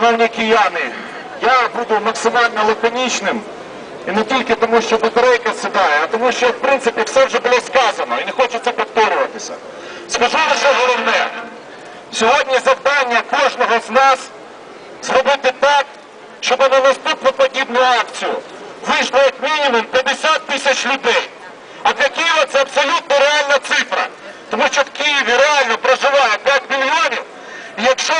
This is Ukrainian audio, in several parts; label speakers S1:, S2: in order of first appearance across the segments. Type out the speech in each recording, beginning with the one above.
S1: Шановні кияни, я буду максимально лаконічним. І не тільки тому, що батарейка сідає, а тому, що в принципі все вже було сказано і не хочеться повторюватися. Скажу лише головне. Сьогодні завдання кожного з нас зробити так, щоб на наступну подібну акцію вийшло як мінімум 50 тисяч людей. А для Києва це абсолютно реальна цифра. Тому що в Києві реально проживає 5 мільйонів. І якщо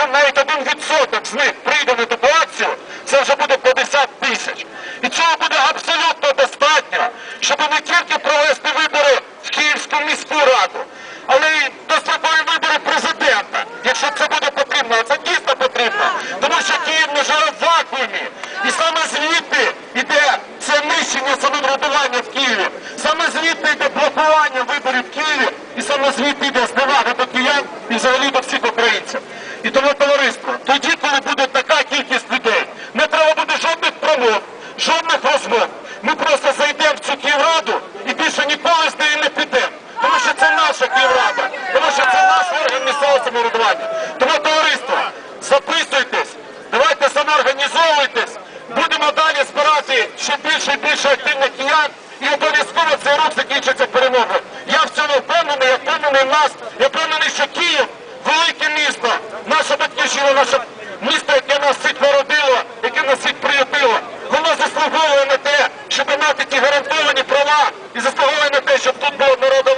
S1: кожен навіть один відсоток з них прийде на таку акцію, це вже буде 50 тисяч. І цього буде абсолютно достатньо, щоб не тільки провести вибори в Київську міську раду, але й дострокові вибори президента, якщо це буде потрібно, а це дійсно потрібно, тому що Київ не живе в вакуумі. І саме звідти йде це нищення самоврядування в Києві, саме звідти йде блокування виборів в Києві, і саме звідти йде зневага до киян і взагалі до всіх українців. І тому товариство, тоді, коли буде така кількість людей, не треба буде жодних промов, жодних розмов. Ми просто зайдемо в цю Київраду і більше ніколи з неї не підемо. Тому що це наша Київрада, тому що це наш орган місцевого самоврядування. Тому товариство, записуйтесь, давайте самоорганізовуйтесь, будемо далі збирати ще більше і більше активних киян, і обов'язково цей рух закінчиться перемогою. Я в цьому впевнений, я впевнений нас, наше місто, яке нас всіх народило, яке нас всіх приютило. Воно заслуговує на те, щоб мати ті гарантовані права і заслуговує на те, щоб тут було народу.